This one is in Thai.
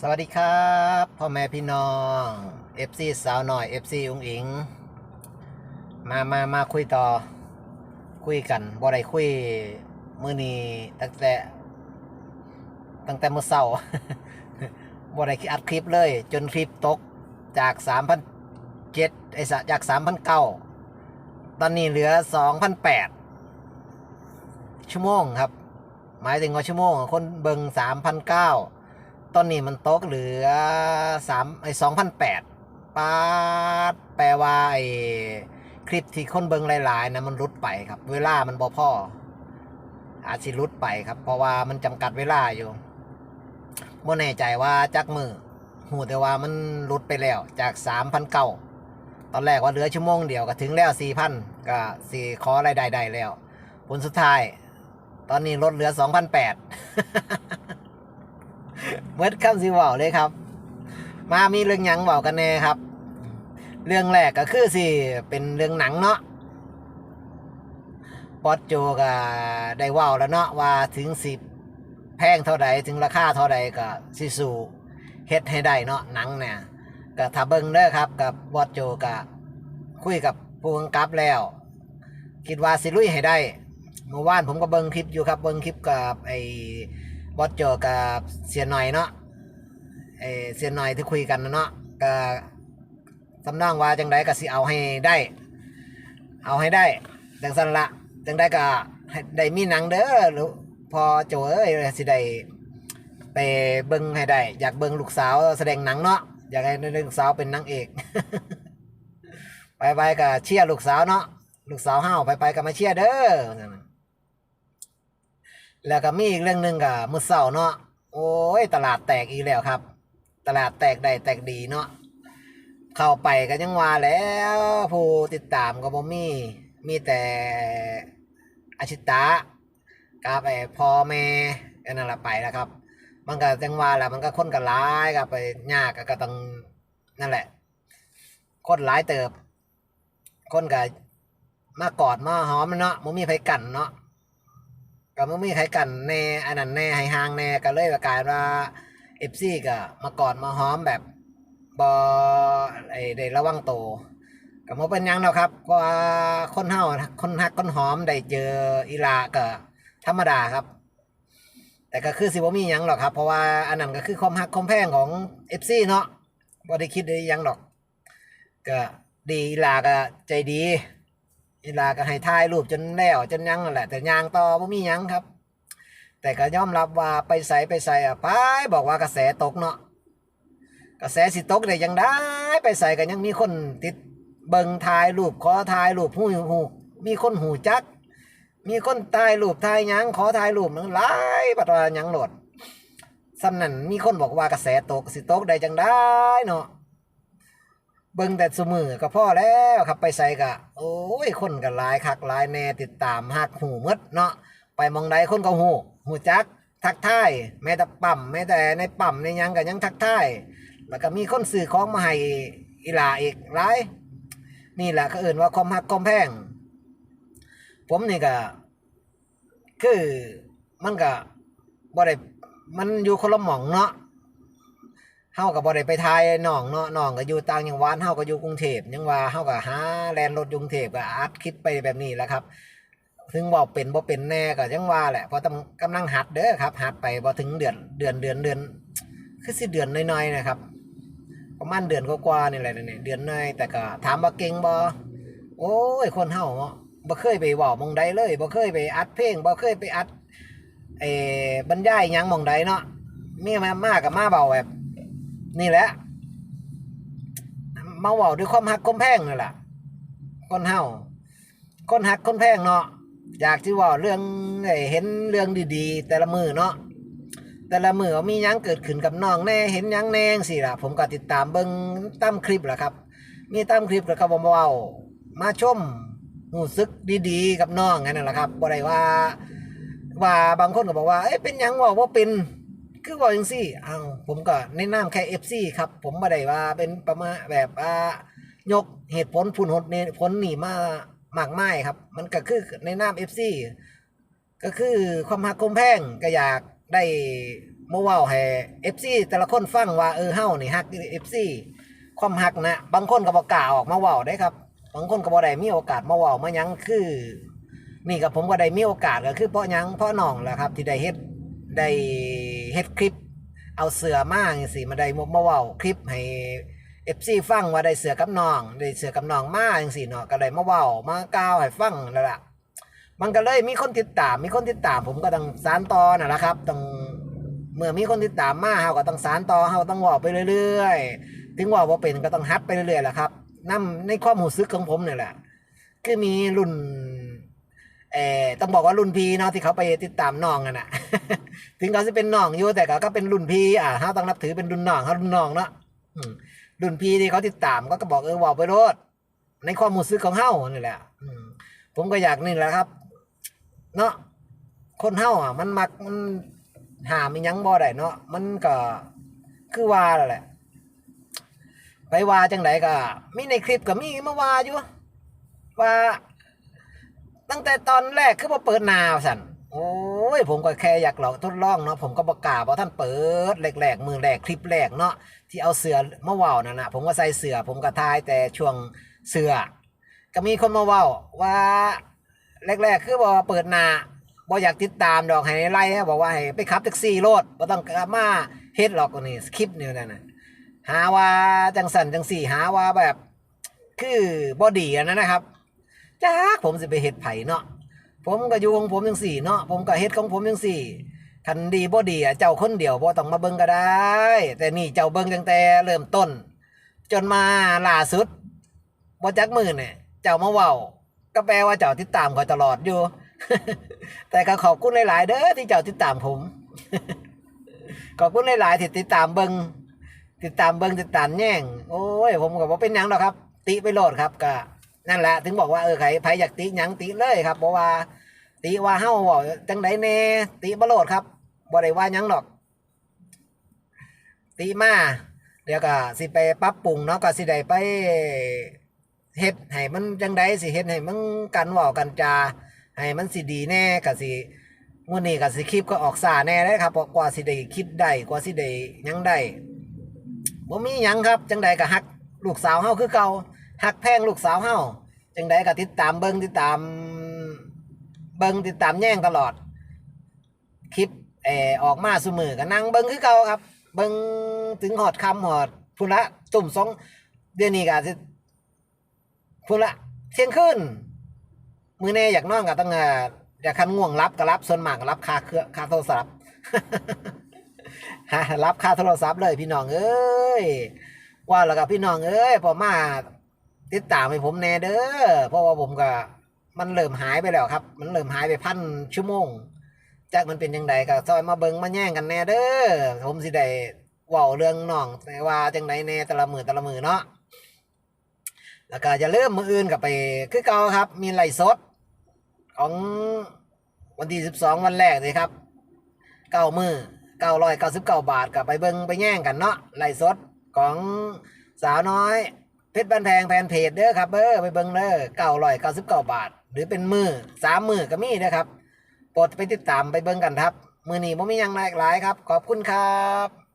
สวัสดีครับพ่อแม่พี่น้อง FC สาวหน่อย FC อุ้งอิง มามามาคุยต่อ คุยกันบ่ได้คุยมื้อนี้ตั้งแต่ ตั้งแต่มื้อเช้าบ่ได้อัดคลิปเลย จนคลิปตกจาก 3,007ไอ้สะจาก 3,009 ตอนนี้เหลือ 2,008 ชั่วโมงครับ หมายถึงว่าชั่วโมง คนเบิง3,009 ตอนนี้มันตกเหลือสามไอ้สองพันแปดปาดแปลว่าไอ้คลิปที่คนเบิงหลายๆนะมันรุดไปครับ เวลามันบ่พออาจสิรุดไปครับ เพราะว่ามันจำกัดเวลาอยู่บ่แน่ใจว่าจักมือหูแต่ว่ามันรุดไปแล้วจากสามพันเก้าตอนแรกว่าเหลือชั่วโมงเดียวก็ถึงแล้วสี่พันก็สี่ขอรายได้ได้แล้ว ผลสุดท้าย ตอนนี้ลดเหลือสองพันแปด เมื่อคำสิเว่าเลยครับ มามีเรื่องหยังเว่ากันแน่ครับ เรื่องแรกก็คือสิเป็นเรื่องหนังเนาะป๊อดโจก็ได้เว่าแล้วเนาะว่าถึงสิแพงเท่าใดถึงราคาเท่าใดก็สิสู่เฮ็ดให้ได้เนาะหนังเนี่ยก็ถ้าเบิ่งเด้อครับกับบอดโจก็คุยกับผู้กำกับแล้ว คิดว่าสิลุยให้ได้ เมื่อวานผมก็เบิ่งคลิปอยู่ครับเบิ่งคลิปกับไอ้ บอสโจกับเสียหน่อยเนาะไอ้เสียหน่อยที่คุยกันเนาะก็สำนองว่าจังไดก็สิเอาให้ได้ เอาให้ได้จังสันละจังได้ก็ให้ได้มีหนังเด้อหรือพอโจเอ้ยสิได้ไปเบิ่งให้ได้ อยากเบิ่งลูกสาวแสดงหนังเนาะอยากให้ลูกสาวเป็นนางเอกไปไปๆก็เชียร์ลูกสาวเนาะลูกสาวห้าวไปไปๆก็มาเชียร์เด้อ แล้วก็มีอีกเรื่องหนึ่งก็มื้อเช้าเนาะโอ้ยตลาดแตกอีกแล้วครับ ตลาดแตกได้แตกดีเนาะเข้าไปก็ยังว่าแล้วผู้ติดตามก็บ่มี มีแต่อาชิตะกับไอ้พ่อแม่อันนั่นละไปแล้วครับ มันก็จังว่าแหละมันก็คนก็หลายก็ไปยากก็ต้องนั่นแหละ คนหลายเติบ คนก็มากอดมาหอมเนาะมันมีไผกันเนาะ ก็มันมีไผกันแน่อันนั้นแน่ให้ห่างแน่ก็เลยกลายว่าเอฟซีก็มากอดมาหอมแบบบอไอ้ได้ระวังโตวก็บ่เป็นหยังดอกครับเพราะว่าคนเฮาคนฮักคนหอมได้เจออีหลาก็ธรรมดาครับ แต่ก็คือสิบ่มีหยังหรอกครับ เพราะว่าอันนั้นก็คือความฮักความแพงของ FC เนาะบ่ได้คิดได้หยังดอก ก็ดีอีหลาก็ใจดี อีลาก็ให้ถ่ายรูปจนแล้วจนยังนั่นแหละ แต่ยางต่อบ่มีหยังครับ แต่ก็ยอมรับว่าไปใส่ไปใส่อะไปบอกว่ากระแสตกเนาะกระแสสิตกได้ยังได้ไปใส่ก็ยังมีคนติดเบิงถ่ายรูปขอถ่ายรูปหูหูมีคนหูจัก มีคนถ่ายรูปถ่ายหยังขอถ่ายรูปมันหลายบัดว่าหยังโหลดสำนั่นมีคนบอกว่ากระแสตกสิตกได้จังได้เนาะ เบิ่งแต่สมือก็พ่อแล้วครับไปใส่กะโอ้ยคนก็หลายคักหลายแน่ติดตามหักหูหมดเนาะไปมองใดคนก็หูหูจัก ทักทายแม้แต่ปั๊มแม้แต่ในปั๊มในยังก็ยังทักทายแล้วก็มีคนซื้อของมาให้อีลาอีกหลายนี่แหละก็เอื่นว่าความหักความแพง ผมนี่ก็คือมันก็บ่ได้มันอยู่คนละหม่องเนาะ เฮาก็บ่ได้ไปทายน้องเนาะน้องก็อยู่ต่างจังหวัดเฮาก็อยู่กรุงเทพยังว่าเฮาก็หาแลนรถกรุงเทพก็อัดคลิปไปแบบนี้แหละครับถึงบ่เป็นบ่เป็นแน่ก็ยังว่าแหละเพราะต้องกำลังหัดเด้อครับหัดไปบ่ถึงเดือนเดือนเดือนเดือนคือสิเดือนน้อยๆนะครับ ประมาณเดือนกว่าๆนี่แหละนี่เดือนน้อยแต่ก็ถามว่าเก่งบ่โอ้ยคนเฮาเนาะบ่เคยไปเว้ามองใดเลยบ่เคยไปอัดเพลงบ่เคยไปอัดเอ่อบรรยายหยังมองใดเนาะมีมามากับมาเบาแบบ นี่แหละมาเว่าด้วยความหักความแพงนั่แหละคนเฮาคนหักคนแพงเนาะอยากที่ว่าเรื่องเห็นเรื่องดี ๆ แต่ละมือเนาะแต่ละมือมียังเกิดขึ้นกับน้องแน่เห็นยังแน่สิล่ะ ผมก็ติดตามเบิ่งตั้มคลิปแหละครับ มีตั้มคลิปแล้วก็บ่มาเว้ามาชมรู้สึกดีๆ กับน้องนั่นแหละครับบ่ได้ว่า ว่าบางคนก็บอกว่าเอ้ยเป็นยังว่าว่าเป็น คือว่าจังซี่อ้าวผมก็ในะนาแค่ FC ครับ ผมบ่ได้ว่าเป็นประมาณแบบอ่ายกเหตุผลผลหดเนี่ผลนี่มามากมายครับ มันก็คือในนาม FC ก็คือความหักความแพงก็อยากได้มาเว้าให้ FC แต่ละคนฟังว่าเออเฮ้านี่ฮัก FC ความฮักนะบางคนก็บ่กกล้าวออกมาว้าได้ครับ บางคนก็บ่ได้มีโอกาสมาว้ามายังคือ นี่กับผมก็ได้มีโอกาสก็คือเพราะยังเพราะน้องแหละครับ ที่ได้เฮ็ด ได้เฮ็ดคลิป เอาเสือมาจังซี่มาได้มาเว้าคลิปให้ FC ฟังว่าได้เสือกับน้องได้เสือกับน้องมาจังซี่เนาะก็ได้มาเว้ามากล่าวให้ฟังนั่นล่ะมันก็เลยมีคนติดตาม มีคนติดตาม ผมก็ต้องสานต่อนั่นแหละครับต้องเมื่อมีคนติดตามมาเฮาก็ต้องสานต่อเฮาต้องว้าไปเรื่อยๆ ถึงว่าบ่เป็นก็ต้องฮัดไปเรื่อยๆแหละครับนํในความรู้สึกของผมนี่แหละคือมีรุ่น เออต้องบอกว่ารุ่นพี่เนาะที่เขาไปติดตามน้องกันน่ะถึงเขาจะเป็นน้องอยู่แต่ก็ก็เป็นรุ่นพี่อะเฮาต้องนับถือเป็นรุ่นน้องเฮารุ่นน้องเนาะรุ่นพี่ที่เขาติดตามก็ก็บอกเออเว้าไปโลดในความรู้สึกของเฮ้านี่แหละผมก็อยากนี่แหละครับ เนาะคนเฮ้าอะ มันมักมันหามียังบ่ได้เนาะมันก็คือว่าแหละ ไปว่าจังไดก็มีในคลิปก็มีมาว่าอยู่ว่า ตั้งแต่ตอนแรกคือบ่เปิดนาวสันโอ้ยผมก็แค่อยากลองทดลองเนาะผมก็บ่กล้าบ่ท่านเปิดแรกๆมือแรกคลิปแรกเนาะที่เอาเสือมาว้านั่นน่ะผมก็ใส่เสือผมก็ทายแต่ช่วงเสือก็มีคนมาว้าว่าแรกๆคือบอกว่าเปิดนาบ่อยากติดตามดอกให้ไล่บอกว่าให้ไปขับแท็กซี่โลดบ่ต้องกลับมาเฮ็ดหรอกนี่คลิปนี่นั่นนะหาว่าจังสันจังสี่หาว่าแบบ คือบ่ดีอันนั้นนะครับ จ้าผมสิไปเฮ็ดไผเนาะผมก็อยู่ของผมจังสี่เนาะผมก็เฮ็ดของผมจังสี่คันดีบ่ดีอะเจ้าคนเดียวบ่ต้องมาเบิ่งก็ได้ แต่นี่เจ้าเบิ่งตั้งแต่เริ่มต้น จนมาล่าสุดบ่จักมือเนี่ยเจ้ามาเว้าก็แปลว่าเจ้าติดตามคอยตลอดอยู่ แต่ก็ขอบคุณหลาย ๆ เด้อที่เจ้าติดตามผม ขอบคุณหลาย ๆ ที่ติดตามเบิงติดตามเบิงติดตามแย่งโอ้ยผมก็บอกเป็นหยังหรอกครับ ติไปโหลดครับก็ นั่นแหละถึงบอกว่าเออใครใครอยากติหยังติเลยครับเพราะว่าติว่าเฮ้าเว้าจังไดแน่ติบโลดครับบ่ได้ว่าหยังหรอก ติมาเดี๋ยวก็สิไปปรับปรุงเนาะก็สิได้ไปเฮ็ดให้มันจังไดสิเฮ็ดให้มันกันเว้ากันจาให้มันสิดีแน่ก็สิมื้อนี้ก็สิคลิปก็ออกซ่าแน่เด้ครับเพราะกว่าสิได้คิดได้กว่าสิได้หยังได้บ่มีหยังครับ จังใดก็ฮักลูกสาวเฮาคือเก่า ฮักแพงลูกสาวเฮาจังใดก็ติดตามเบิ่งติดตาม เบิ่งติดตามแย่งตลอด คลิปเออออกมาซุมือก็นั่งเบิ่งคือเก่าครับ เบิ่งถึงหอดคำหอดพุ่นละตุ่มสองเดือนนี้ก็สิพูดละเที่ยงคืนมือแน่อยากนอนก็ต้องเอ่ออยากคันง่วงรับก็รับส่วนมากก็รับคาเครือคาโทรศัพท์ฮะรับค่าโทรศัพท์เลยพี่น้องเอ้ยว่าแล้วกับพี่น้องเอ้ยพอมา ติดตามให้ผมแน่เด้อเพราะว่าผมก็มันเริ่มหายไปแล้วครับ มันเริ่มหายไปพันชั่วโมงจากมันเป็นยังไงก็ซอยมาเบิงมาแย่งกันแน่เด้อผมสิได้ว้าเรื่องน้องแต่ว่าจังไดแน่แต่ละมือแต่ละมือเนาะแล้วก็จะเริ่มมืออื่นกับไปคือเก่าครับ มีไลสด ของวันที่สิบสองวันแรกเลยครับเก้ามือเก้าร้อยเก้าสิบเก้าบาทกับไปเบิงไปแย่งกันเนาะไลสดของสาวน้อย เพชรบันแพงแพนเพจเด้อครับเด้อไปเบิงเด้อเก้าร้อยเก้าสิบเก้าบาท หรือเป็นมือสามมือก็มีนะครับโปรดไปติดตามไปเบิงกันครับ มือนี้ผมมียังหลากหลายครับ ขอบคุณครับ